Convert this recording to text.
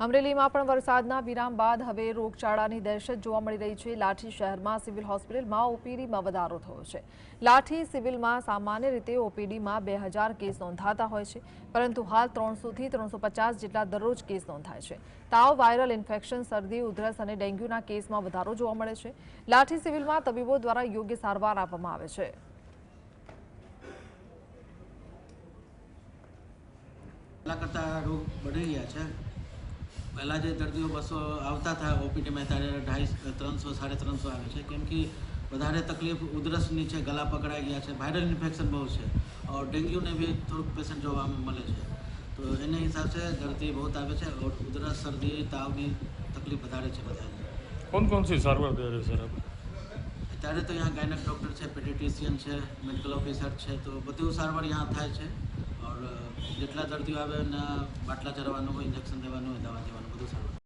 અમરેલીમાં પણ વરસાદના વિરામ બાદ હવે રોગચાળાની દહેશત જોવા મળી રહી છે. લાઠી શહેરમાં સિવિલ હોસ્પિટલમાં ઓપીડીમાં વધારો થયો છે. લાઠી સિવિલમાં સામાન્ય રીતે ઓપીડીમાં બે કેસ નોંધાતા હોય છે, પરંતુ હાલ ત્રણસોથી ત્રણસો જેટલા દરરોજ કેસ નોંધાય છે. તાવ, વાયરલ ઇન્ફેક્શન, શરદી, ઉધરસ અને ડેન્ગ્યુના કેસમાં વધારો જોવા મળે છે. લાઠી સિવિલમાં તબીબો દ્વારા યોગ્ય સારવાર આપવામાં આવે છે. કરતા રોગ બની રહ્યા છે. પહેલાં જે દર્દીઓ બસો આવતા હતા ઓપીડીમાં ત્યારે ઢાઈ ત્રણસો સાડા ત્રણસો આવે છે. કેમ કે વધારે તકલીફ ઉધરસની છે ગલા પકડાઈ ગયા છે વાયરલ ઇન્ફેક્શન બહુ છે. ઓર ડેન્ગ્યુને બી થોડુંક પેશન્ટ જોવામાં મળે છે. તો એને હિસાબે દર્દી બહુ આવે છે ઓર ઉધરસ શરદી તાવની તકલીફ વધારે છે બધાને. કોણ કોણ સી સારવાર દે રહે સર અત્યારે તો અહીંયા ગાયનક ડૉક્ટર છે પેડિટિશિયન છે મેડિકલ ઓફિસર છે તો બધું સારવાર અહીંયા થાય છે. જેટલા દર્દીઓ આવે અને બાટલા ચડવાનું હોય ઇન્જેક્શન દેવાનું હોય દવા દેવાનું બધું સારું.